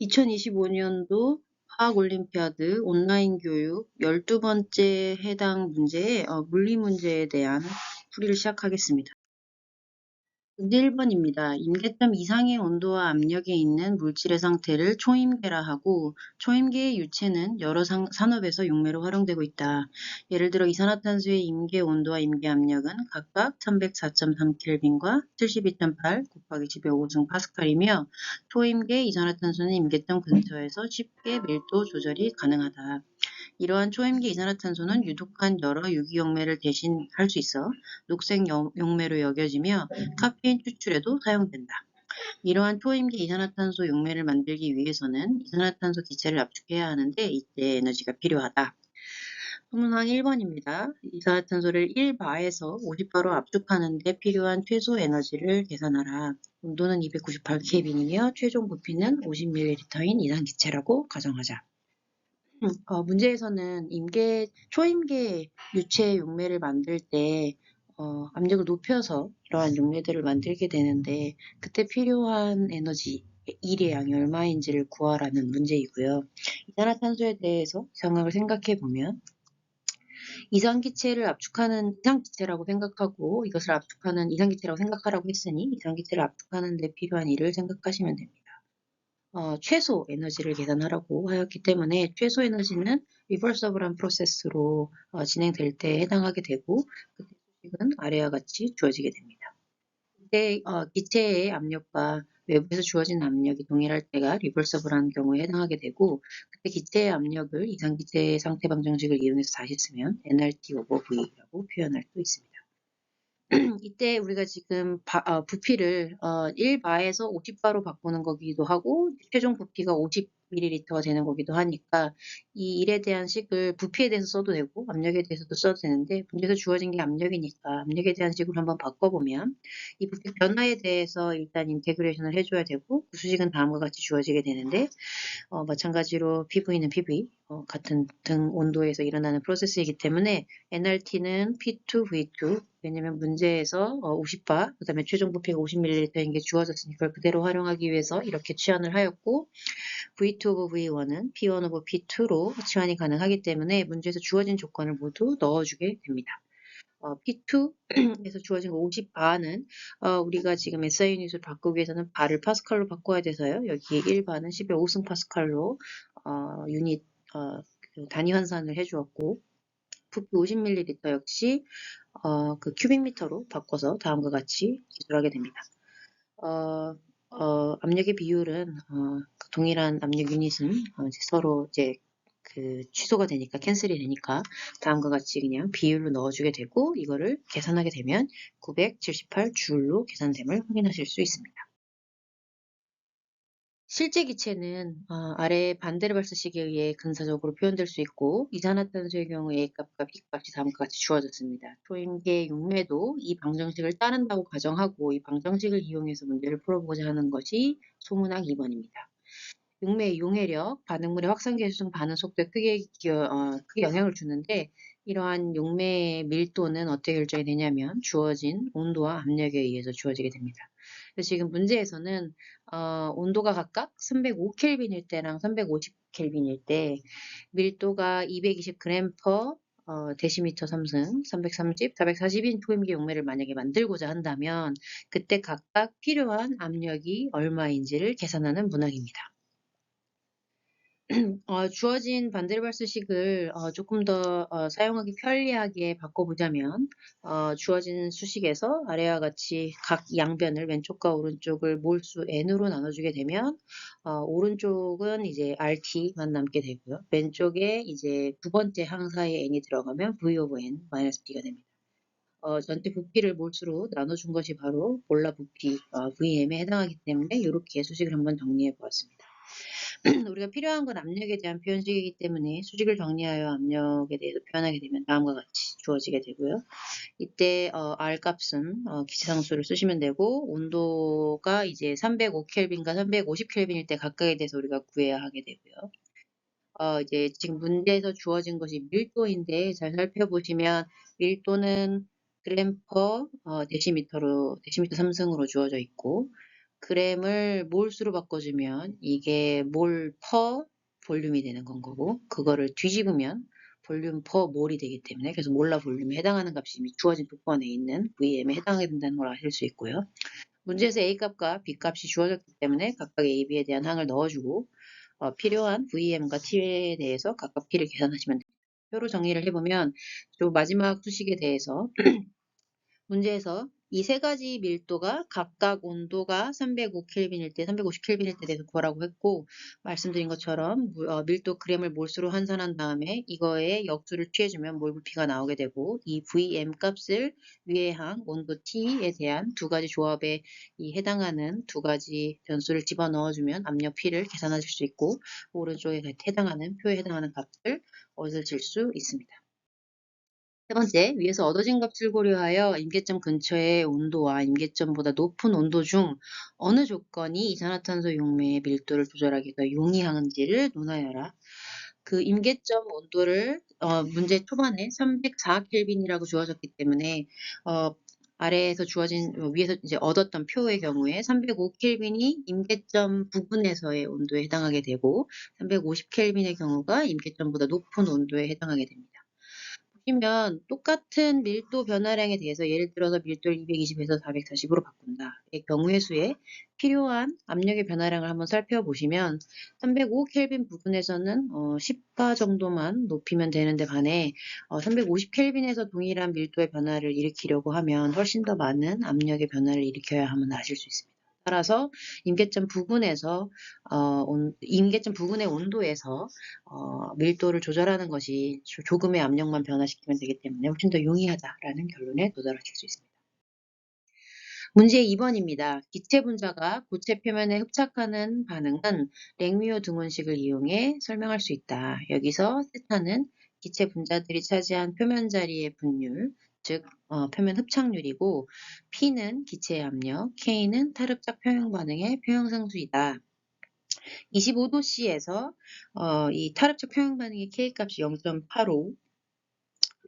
2025년도 화학올림피아드 온라인 교육 12번째 해당 문제의 어, 물리 문제에 대한 풀이를 시작하겠습니다. 문제 1번입니다. 임계점 이상의 온도와 압력에 있는 물질의 상태를 초임계라 하고 초임계의 유체는 여러 상, 산업에서 용매로 활용되고 있다. 예를 들어 이산화탄소의 임계 온도와 임계 압력은 각각 1104.3켈빈과 72.8 곱하기 10의 5승 파스칼이며 초임계 이산화탄소는 임계점 근처에서 쉽게 밀도 조절이 가능하다. 이러한 초임계 이산화탄소는 유독한 여러 유기용매를 대신할 수 있어 녹색 용매로 여겨지며 카페인 추출에도 사용된다. 이러한 초임계 이산화탄소 용매를 만들기 위해서는 이산화탄소 기체를 압축해야 하는데 이때 에너지가 필요하다. 소문항 1번입니다. 이산화탄소를 1바에서 50바로 압축하는 데 필요한 최소 에너지를 계산하라. 온도는 298켈빈이며 최종 부피는 50ml인 이산기체라고 가정하자. 음, 어, 문제에서는 임계, 초임계 유체 용매를 만들 때 어, 압력을 높여서 이러한 용매들을 만들게 되는데 그때 필요한 에너지 일의 양이 얼마인지를 구하라는 문제이고요. 이산화탄소에 대해서 생각을 생각해 보면 이산기체를 압축하는 이산기체라고 생각하고 이것을 압축하는 이산기체라고 생각하라고 했으니 이산기체를 압축하는 데 필요한 일을 생각하시면 됩니다. 어, 최소 에너지를 계산하라고 하였기 때문에 최소 에너지는 리버서블한 프로세스로 어, 진행될 때 해당하게 되고 그때 수식은 아래와 같이 주어지게 됩니다. 그때 어, 기체의 압력과 외부에서 주어진 압력이 동일할 때가 리버서블한 경우에 해당하게 되고 그때 기체의 압력을 이상기체 상태 방정식을 이용해서 다시 쓰면 nRT over V라고 표현할 수 있습니다. 이때 우리가 지금 바, 어, 부피를 어, 1바에서 50바로 바꾸는 거기도 하고 최종 부피가 50ml 가 되는 거기도 하니까 이 일에 대한 식을 부피에 대해서 써도 되고 압력에 대해서도 써도 되는데 문제에서 주어진 게 압력이니까 압력에 대한 식으로 한번 바꿔보면 이 부피 변화에 대해서 일단 인테그레이션을 해줘야 되고 그 수식은 다음과 같이 주어지게 되는데 어, 마찬가지로 PV는 PV 어, 같은 등 온도에서 일어나는 프로세스이기 때문에 NRT는 P2V2 왜냐면 문제에서 어, 50바 그 다음에 최종 부피가 50ml인 게 주어졌으니까 그걸 그대로 활용하기 위해서 이렇게 치환을 하였고 V2 over V1은 P1 over P2로 치환이 가능하기 때문에 문제에서 주어진 조건을 모두 넣어주게 됩니다. 어, P2에서 주어진 50 바는 어, 우리가 지금 SI 유닛을 바꾸기 위해서는 바를 파스칼로 바꿔야 돼서요. 여기 1바는 10의 5승 파스칼로 어, 유닛 어, 그 단위 환산을 해주었고 부피 50ml 역시 어, 그 큐빅미터로 바꿔서 다음과 같이 기술하게 됩니다. 어, 어, 압력의 비율은 어, 그 동일한 압력 유닛은 어, 이제 서로 이제 그 취소가 되니까 캔슬이 되니까 다음과 같이 그냥 비율로 넣어주게 되고 이거를 계산하게 되면 978 줄로 계산됨을 확인하실 수 있습니다. 실제 기체는 어, 아래 반데르발스식에 의해 근사적으로 표현될 수 있고 이산화탄소의 경우 A값과 B값이 다음과 같이 주어졌습니다. 초임계 용매도 이 방정식을 따른다고 가정하고 이 방정식을 이용해서 문제를 풀어보고자 하는 것이 소문항 2번입니다. 용매의 용해력, 반응물의 확산 계수성 반응 속도에 크게, 기여, 어, 크게 영향을 주는데 이러한 용매의 밀도는 어떻게 결정이 되냐면 주어진 온도와 압력에 의해서 주어지게 됩니다. 지금 문제에서는 어, 온도가 각각 305켈빈일 때랑 350켈빈일 때 밀도가 220g per 어, 데시미터 3승, 330, 440인 초임계 용매를 만약에 만들고자 한다면 그때 각각 필요한 압력이 얼마인지를 계산하는 문항입니다. 어, 주어진 반데르발스식을 어, 조금 더 어, 사용하기 편리하게 바꿔보자면 어, 주어진 수식에서 아래와 같이 각 양변을 왼쪽과 오른쪽을 몰수 n으로 나눠주게 되면 어, 오른쪽은 이제 rt만 남게 되고요. 왼쪽에 이제 두 번째 항사에 n이 들어가면 v of n 마이너스 b가 됩니다. 어, 전체 부피를 몰수로 나눠준 것이 바로 몰라 부피 어, VM에 해당하기 때문에 이렇게 수식을 한번 정리해 보았습니다. 우리가 필요한 건 압력에 대한 표현식이기 때문에 수직을 정리하여 압력에 대해서 표현하게 되면 다음과 같이 주어지게 되고요. 이때 어, R 값은 어, 기체상수를 쓰시면 되고 온도가 이제 305켈빈과 350켈빈일 때 각각에 대해서 우리가 구해야 하게 되고요. 어, 이제 지금 문제에서 주어진 것이 밀도인데 잘 살펴보시면 밀도는 그램 퍼 어, 데시미터로 데시미터 3승으로 주어져 있고 g을 몰수로 바꿔주면 이게 몰 퍼 볼륨이 되는 건 거고 그거를 뒤집으면 볼륨 퍼 몰이 되기 때문에 그래서 몰라 볼륨에 해당하는 값이 주어진 조건에 있는 VM에 해당하게 된다는 걸 아실 수 있고요. 문제에서 A값과 B값이 주어졌기 때문에 각각 A, B에 대한 항을 넣어주고 어, 필요한 VM과 T에 대해서 각각 P를 계산하시면 됩니다. 표로 정리를 해보면 또 마지막 수식에 대해서 문제에서 이 세 가지 밀도가 각각 온도가 305켈빈일 때, 350켈빈일 때 대해서 구하라고 했고 말씀드린 것처럼 어, 밀도 그램을 몰수로 환산한 다음에 이거에 역수를 취해주면 몰 부피가 나오게 되고 이 VM 값을 위의 항 온도 T에 대한 두 가지 조합에 이 해당하는 두 가지 변수를 집어넣어주면 압력 P를 계산하실 수 있고 오른쪽에 해당하는 표에 해당하는 값을 얻으실 수 있습니다. 세 번째, 위에서 얻어진 값을 고려하여 임계점 근처의 온도와 임계점보다 높은 온도 중 어느 조건이 이산화탄소 용매의 밀도를 조절하기 더 용이한지를 논하여라. 그 임계점 온도를 어, 문제 초반에 304켈빈이라고 주어졌기 때문에 어, 아래에서 주어진 어, 위에서 이제 얻었던 표의 경우에 305켈빈이 임계점 부근에서의 온도에 해당하게 되고 350켈빈의 경우가 임계점보다 높은 온도에 해당하게 됩니다. 보시면 똑같은 밀도 변화량에 대해서 예를 들어서 밀도를 220에서 440으로 바꾼다. 의 경우의 수에 필요한 압력의 변화량을 한번 살펴보시면 305 켈빈 부분에서는 어, 10바 정도만 높이면 되는데 반해 어, 350 켈빈에서 동일한 밀도의 변화를 일으키려고 하면 훨씬 더 많은 압력의 변화를 일으켜야 함을 아실 수 있습니다. 따라서 임계점 부근에서 어, 온, 임계점 부근의 온도에서 어, 밀도를 조절하는 것이 조금의 압력만 변화시키면 되기 때문에 훨씬 더 용이하다라는 결론에 도달하실 수 있습니다. 문제 2번입니다. 기체 분자가 고체 표면에 흡착하는 반응은 랭미오 등원식을 이용해 설명할 수 있다. 여기서 세타는 기체 분자들이 차지한 표면 자리의 분율, 즉 어, 표면 흡착률이고 P는 기체의 압력, K는 탈흡착 표형 반응의 표형 상수이다. 25도씨에서 어, 이 탈흡착 표형 반응의 K 값이 0.85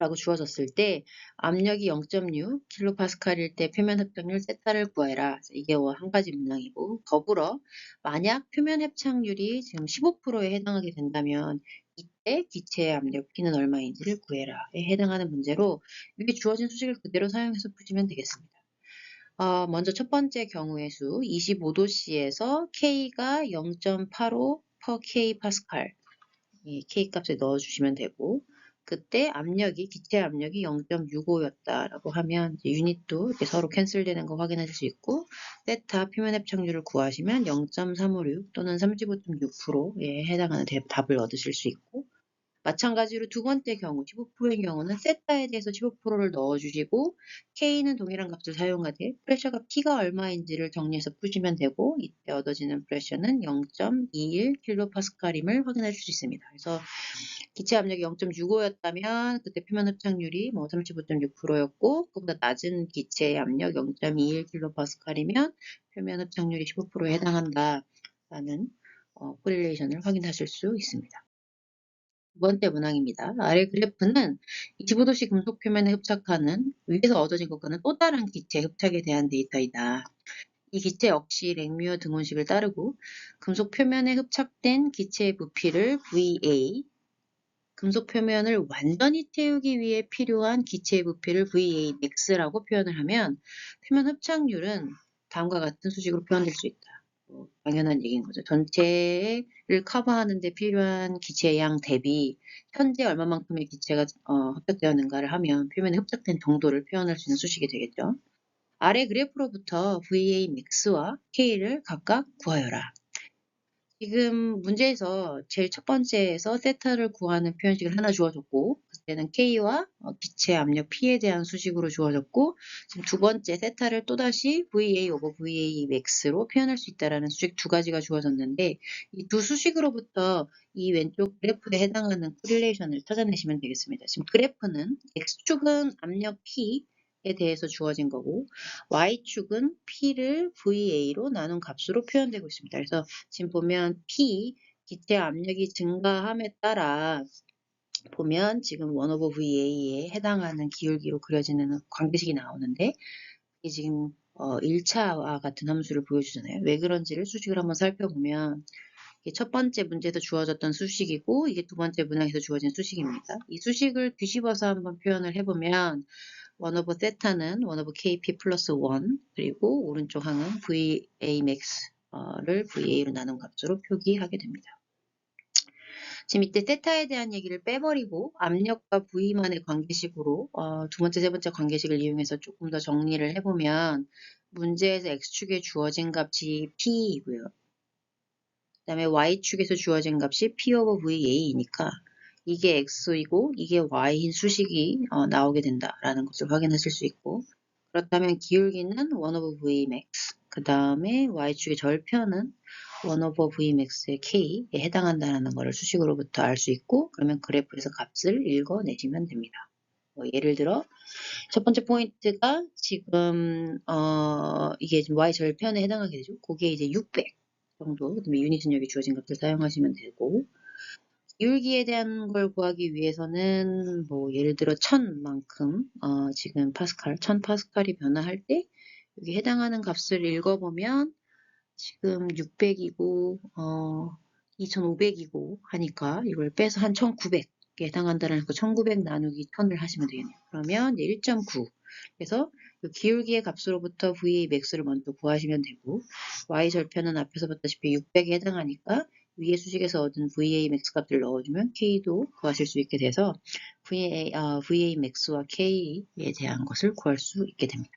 라고 주어졌을 때 압력이 0.6 킬로파스칼일 때 표면 흡착률 세타를 구해라. 이게 한 가지 문항이고 더불어 만약 표면 협착률이 지금 15%에 해당하게 된다면 이 때 기체의 압력 P는 얼마인지를 구해라에 해당하는 문제로 위에 주어진 수식을 그대로 사용해서 푸시면 되겠습니다. 어, 먼저 첫 번째 경우의 수 25도씨에서 K가 0.85 per K 파스칼 이 K 값에 넣어주시면 되고 그때 압력이 기체 압력이 0.65였다라고 하면 유닛도 서로 캔슬되는 거 확인하실 수 있고 세타 표면 협착률을 구하시면 0.356 또는 35.6%에 해당하는 답을 얻으실 수 있고 마찬가지로 두 번째 경우 15%의 경우는 세타에 대해서 15%를 넣어주시고 K는 동일한 값을 사용하되 프레셔가 P가 얼마인지를 정리해서 푸시면 되고 이때 얻어지는 프레셔는 0.21kPa임을 확인할 수 있습니다. 그래서 기체 압력이 0.65였다면 그때 표면 흡착률이 뭐 35.6%였고 그보다 낮은 기체 압력 0.21kPa이면 표면 흡착률이 15%에 해당한다라는 어, 코릴레이션을 확인하실 수 있습니다. 두 번째 문항입니다. 아래 그래프는 25도씨 금속 표면에 흡착하는 위에서 얻어진 것과는 또 다른 기체 흡착에 대한 데이터이다. 이 기체 역시 랭뮤어 등원식을 따르고 금속 표면에 흡착된 기체의 부피를 VA, 금속 표면을 완전히 태우기 위해 필요한 기체의 부피를 VA max라고 표현을 하면 표면 흡착률은 다음과 같은 수식으로 표현될 수 있다. 뭐 당연한 얘기인 거죠. 전체를 커버하는 데 필요한 기체 양 대비 현재 얼마만큼의 기체가 어, 흡착되었는가를 하면 표면에 흡착된 정도를 표현할 수 있는 수식이 되겠죠. 아래 그래프로부터 VA max와 K를 각각 구하여라. 지금 문제에서 제일 첫 번째에서 세타를 구하는 표현식을 하나 주어졌고 는 K와 어, 기체 압력 P에 대한 수식으로 주어졌고 지금 두 번째 세타를 또다시 VA 오버 VA max로 표현할 수 있다는 수식 두 가지가 주어졌는데 이 두 수식으로부터 이 왼쪽 그래프에 해당하는 코릴레이션을 찾아내시면 되겠습니다. 지금 그래프는 X축은 압력 P 에 대해서 주어진 거고 y축은 p를 va로 나눈 값으로 표현되고 있습니다. 그래서 지금 보면 p 기체 압력이 증가함에 따라 보면 지금 1 over va에 해당하는 기울기로 그려지는 관계식이 나오는데 이게 지금 어, 1차와 같은 함수를 보여주잖아요. 왜 그런지를 수식을 한번 살펴보면 이게 첫 번째 문제에서 주어졌던 수식이고 이게 두 번째 문항에서 주어진 수식입니다. 이 수식을 뒤집어서 한번 표현을 해보면 원 오브 세타는 원 오브 kp 플러스 1 그리고 오른쪽 항은 va max를 va로 나눈 값으로 표기하게 됩니다. 지금 이때 세타에 대한 얘기를 빼버리고 압력과 V만의 관계식으로 어, 두 번째, 세 번째 관계식을 이용해서 조금 더 정리를 해보면 문제에서 X축에 주어진 값이 P이고요. 그 다음에 Y축에서 주어진 값이 P over VA이니까 이게 X이고 이게 Y인 수식이 어, 나오게 된다라는 것을 확인하실 수 있고 그렇다면 기울기는 1 over V max 그 다음에 Y축의 절편은 1 over Vmax의 K에 해당한다는 것을 수식으로부터 알 수 있고 그러면 그래프에서 값을 읽어내시면 됩니다. 뭐 예를 들어 첫 번째 포인트가 지금 어 이게 지금 Y 절편에 해당하게 되죠. 그게 이제 600 정도 그다음에 여기 주어진 값을 사용하시면 되고 기울기에 대한 걸 구하기 위해서는 뭐 예를 들어 1000만큼 어 지금 파스칼 1000 파스칼이 변화할 때 여기 해당하는 값을 읽어보면 지금 600이고 어 2500이고 하니까 이걸 빼서 한 1900에 해당한다는 거 1900 나누기 1000을 하시면 되겠네요. 그러면 1.9 그래서 기울기의 값으로부터 VA max를 먼저 구하시면 되고 Y 절편은 앞에서 봤다시피 600에 해당하니까 위의 수식에서 얻은 VA max 값을 넣어주면 K도 구하실 수 있게 돼서 VA, 어, VA max와 K에 대한 것을 구할 수 있게 됩니다.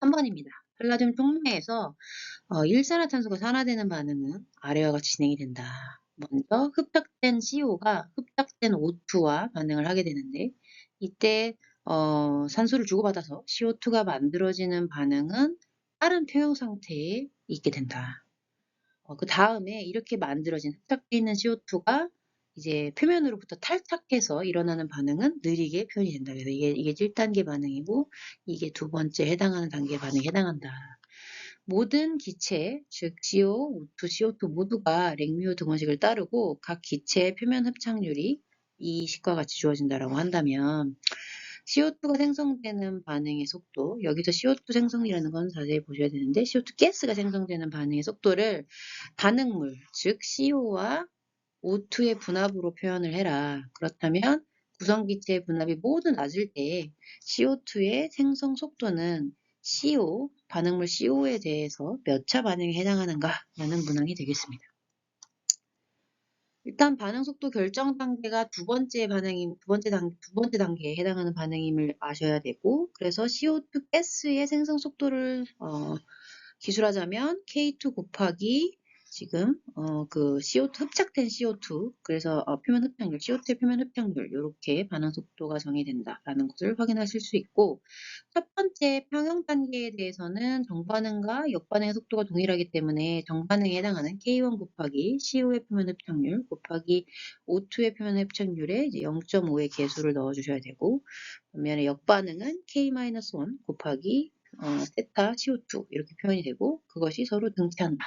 3번입니다. 팔라듐 촉매에서 어, 일산화탄소가 산화되는 반응은 아래와 같이 진행이 된다. 먼저 흡착된 CO가 흡착된 O2와 반응을 하게 되는데 이때 어, 산소를 주고받아서 CO2가 만들어지는 반응은 다른 표형 상태에 있게 된다. 어, 그 다음에 이렇게 만들어진 흡착되어 있는 CO2가 이제 표면으로부터 탈착해서 일어나는 반응은 느리게 표현이 된다. 그래서 이게, 이게 1단계 반응이고 이게 두 번째 해당하는 단계 반응에 해당한다. 모든 기체, 즉 CO, O2, CO2 모두가 랭뮤 등원식을 따르고 각 기체의 표면 흡착률이 이 식과 같이 주어진다라고 한다면 CO2가 생성되는 반응의 속도, 여기서 CO2 생성이라는 건 자세히 보셔야 되는데 CO2 가스가 생성되는 반응의 속도를 반응물, 즉 CO와 O2의 분압으로 표현을 해라. 그렇다면 구성기체의 분압이 모두 낮을 때 CO2의 생성 속도는 CO, 반응물 CO에 대해서 몇 차 반응에 해당하는가 라는 문항이 되겠습니다. 일단 반응 속도 결정 단계가 두 번째 반응인 두 번째 단 두 번째 단계에 해당하는 반응임을 아셔야 되고 그래서 CO2 가스의 생성 속도를 어, 기술하자면 K2 곱하기 지금 어, 그 CO2 흡착된 CO2 그래서 어, 표면 흡착률 CO2의 표면 흡착률 이렇게 반응 속도가 정의된다라는 것을 확인하실 수 있고 첫 번째 평형 단계에 대해서는 정반응과 역반응의 속도가 동일하기 때문에 정반응에 해당하는 K1 곱하기 CO의 표면 흡착률 곱하기 O2의 표면 흡착률에 0.5의 개수를 넣어 주셔야 되고 반면에 역반응은 K-1 곱하기 어, 세타 CO2 이렇게 표현이 되고 그것이 서로 등치한다.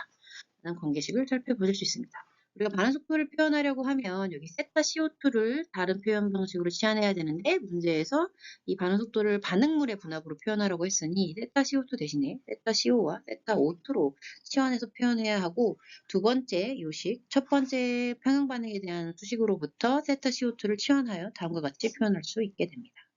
라는 관계식을 살펴보실 수 있습니다. 우리가 반응 속도를 표현하려고 하면 여기 세타 CO2를 다른 표현 방식으로 치환해야 되는데 문제에서 이 반응 속도를 반응물의 분압으로 표현하라고 했으니 세타 CO2 대신에 세타 CO와 세타 O2로 치환해서 표현해야 하고 두 번째 요식, 첫 번째 평형 반응에 대한 수식으로부터 세타 CO2를 치환하여 다음과 같이 표현할 수 있게 됩니다.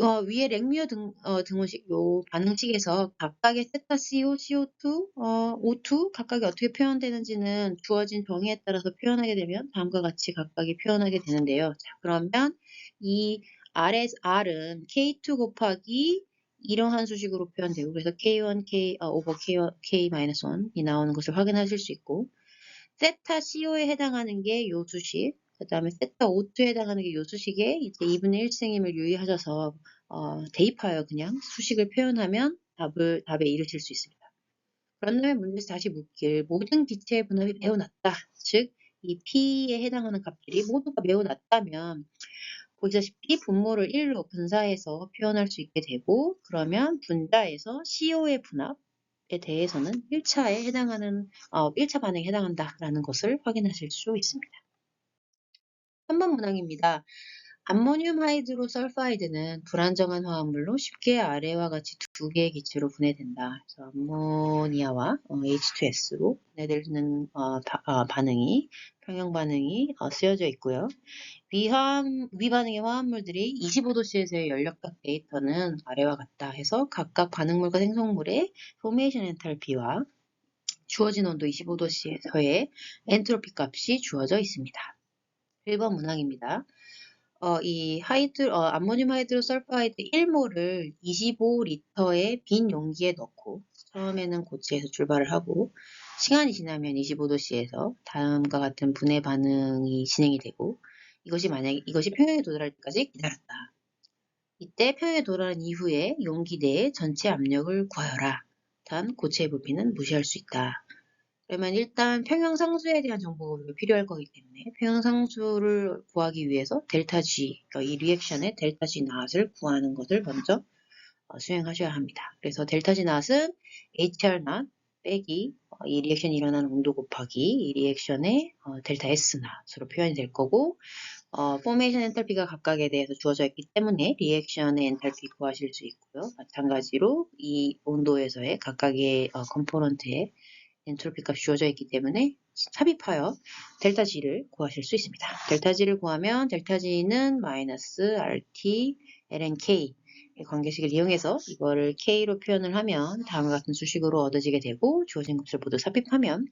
어, 위에 랭뮤어 등, 어, 등호식 요 반응식에서 각각의 세타 CO, CO2, 어, O2 각각이 어떻게 표현되는지는 주어진 정의에 따라서 표현하게 되면 다음과 같이 각각이 표현하게 되는데요. 자, 그러면 이 R의 R은 K2 곱하기 이러한 수식으로 표현되고 그래서 K1, K, 어, 오버 K1, K-1이 나오는 것을 확인하실 수 있고 세타 CO에 해당하는 게 요 수식 그 다음에 세타 O2에 해당하는 게 요 수식에 이제 2분의 1승임을 유의하셔서 어, 대입하여 그냥 수식을 표현하면 답을, 답에 이르실 수 있습니다. 그런 다음에 문제에서 다시 묻길 모든 기체의 분압이 매우 낮다. 즉, 이 P에 해당하는 값들이 모두가 매우 낮다면 보시다시피 분모를 1로 분사해서 표현할 수 있게 되고 그러면 분자에서 CO의 분압에 대해서는 1차에 해당하는 어, 1차 반응에 해당한다라는 것을 확인하실 수 있습니다. 3번 문항입니다. 암모늄 하이드로 설파이드는 불안정한 화합물로 쉽게 아래와 같이 두 개의 기체로 분해된다. 그래서 암모니아와 어, H2S로 분해되는 어, 바, 어, 반응이 평형 반응이 어, 쓰여져 있고요. 위함, 위반응의 화합물들이 25도씨에서의 연력각 데이터는 아래와 같다 해서 각각 반응물과 생성물의 포메이션 엔탈피와 주어진 온도 25도씨에서의 엔트로피 값이 주어져 있습니다. 1번 문항입니다. 어, 이 하이드, 어, 암모늄 하이드로 설파이드 1몰을 25리터의 빈 용기에 넣고 처음에는 고체에서 출발을 하고 시간이 지나면 25도씨에서 다음과 같은 분해 반응이 진행이 되고 이것이 만약 이것이 평형에 도달할 때까지 기다렸다. 이때 평형에 도달한 이후에 용기 내의 전체 압력을 구하여라. 단 고체의 부피는 무시할 수 있다. 그러면 일단 평형상수에 대한 정보가 필요할 거기 때문에 평형상수를 구하기 위해서 델타 G, 그러니까 이 리액션의 델타 G 낫을 구하는 것을 먼저 어, 수행하셔야 합니다. 그래서 델타 G 낫은 HR 낫 빼기 어, 이 리액션이 일어나는 온도 곱하기 이 리액션의 어, 델타 S 낫으로 표현이 될 거고 어, 포메이션 엔탈피가 각각에 대해서 주어져 있기 때문에 리액션의 엔탈피 구하실 수 있고요. 마찬가지로 이 온도에서의 각각의 어, 컴포넌트의 엔트로피 값이 주어져 있기 때문에 삽입하여 델타 G를 구하실 수 있습니다. 델타 G를 구하면 델타 G는 마이너스 RT lnK 의 관계식을 이용해서 이거를 K로 표현을 하면 다음과 같은 수식으로 얻어지게 되고 주어진 것을 모두 삽입하면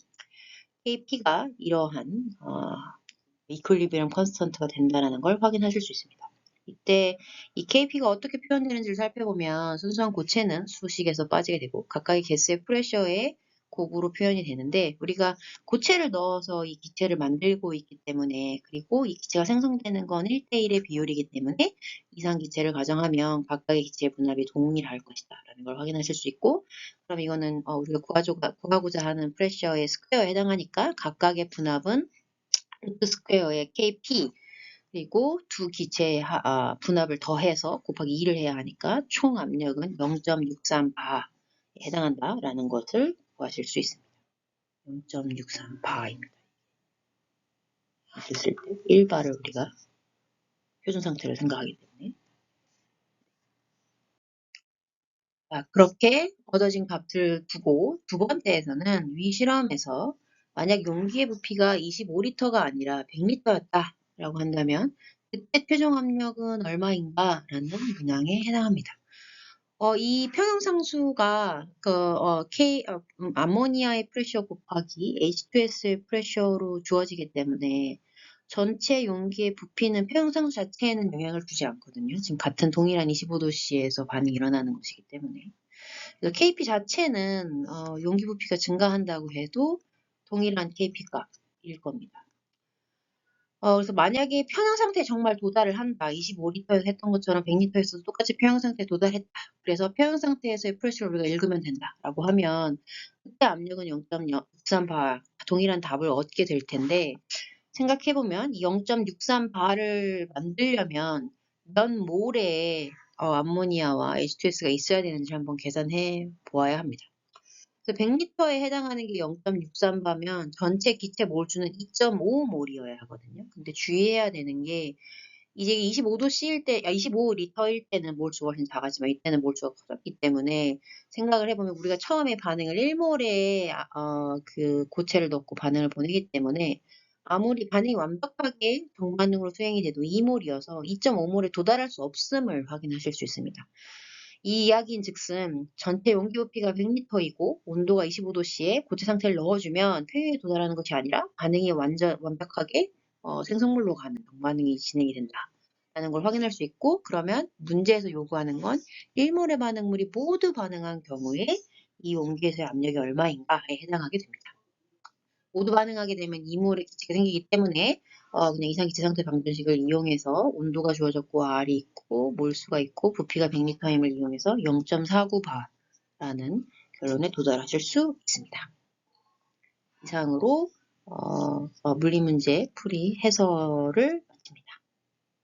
KP가 이러한 어, 이퀄리비엄 컨스턴트가 된다는 걸 확인하실 수 있습니다. 이때 이 KP가 어떻게 표현되는지를 살펴보면 순수한 고체는 수식에서 빠지게 되고 각각의 개수의 프레셔에 곡으로 표현이 되는데 우리가 고체를 넣어서 이 기체를 만들고 있기 때문에 그리고 이 기체가 생성되는 건 1대1의 비율이기 때문에 이상 기체를 가정하면 각각의 기체의 분압이 동일할 것이다 라는 걸 확인하실 수 있고 그럼 이거는 어, 우리가 구하고자, 하는 프레셔의 스퀘어에 해당하니까 각각의 분압은 루트 스퀘어의 KP 그리고 두 기체의 하, 아, 분압을 더해서 곱하기 2를 해야 하니까 총 압력은 0.63바에 해당한다라는 것을 구하실 수 있습니다. 0.63바입니다. 있을 때 1바를 우리가 표준 상태를 생각하기 때문에 자, 그렇게 얻어진 값을 두고 두 번째에서는 위 실험에서 만약 용기의 부피가 25리터가 아니라 100리터였다 라고 한다면 그때 표정 압력은 얼마인가 라는 문항에 해당합니다. 어, 이 평형상수가 그 어, K 어, 음, 아모니아의 프레셔 곱하기 H2S의 프레셔로 주어지기 때문에 전체 용기의 부피는 평형상수 자체에는 영향을 주지 않거든요. 지금 같은 동일한 25도씨에서 반응이 일어나는 것이기 때문에. KP 자체는 어, 용기 부피가 증가한다고 해도 동일한 KP 값일 겁니다. 어, 그래서 만약에 평형 상태에 정말 도달을 한다. 25리터에서 했던 것처럼 100리터에서도 똑같이 평형 상태에 도달했다. 그래서 평형 상태에서의 프레셔를 우리가 읽으면 된다. 라고 하면 그때 압력은 0.63바 동일한 답을 얻게 될 텐데 생각해보면 0.63바를 만들려면 몇 몰의 어, 암모니아와 H2S가 있어야 되는지 한번 계산해 보아야 합니다. 그래서 100리터에 해당하는 게 0.63바면 전체 기체 몰수는 2.5몰이어야 하거든요. 근데 주의해야 되는 게 이제 25도씨일 때, 25리터일 때는 몰수가 훨씬 작았지만 이때는 몰수가 커졌기 때문에 생각을 해보면 우리가 처음에 반응을 1몰에 어, 그 고체를 넣고 반응을 보내기 때문에 아무리 반응이 완벽하게 정반응으로 수행이 돼도 2몰이어서 2.5몰에 도달할 수 없음을 확인하실 수 있습니다. 이 이야기인 즉슨 전체 용기 부피가 100리터이고 온도가 25도씨에 고체 상태를 넣어주면 폐유에 도달하는 것이 아니라 반응이 완전 완벽하게 어, 생성물로 가는 반응이 진행이 된다. 라는 걸 확인할 수 있고 그러면 문제에서 요구하는 건 1몰의 반응물이 모두 반응한 경우에 이 온기에서의 압력이 얼마인가에 해당하게 됩니다. 모두 반응하게 되면 이몰의 기체가 생기기 때문에 어, 그냥 이상기체 상태 방정식을 이용해서 온도가 주어졌고 R이 있고 몰수가 있고 부피가 100m임을 이용해서 0.49바라는 결론에 도달하실 수 있습니다. 이상으로 어, 어, 물리문제 풀이 해설을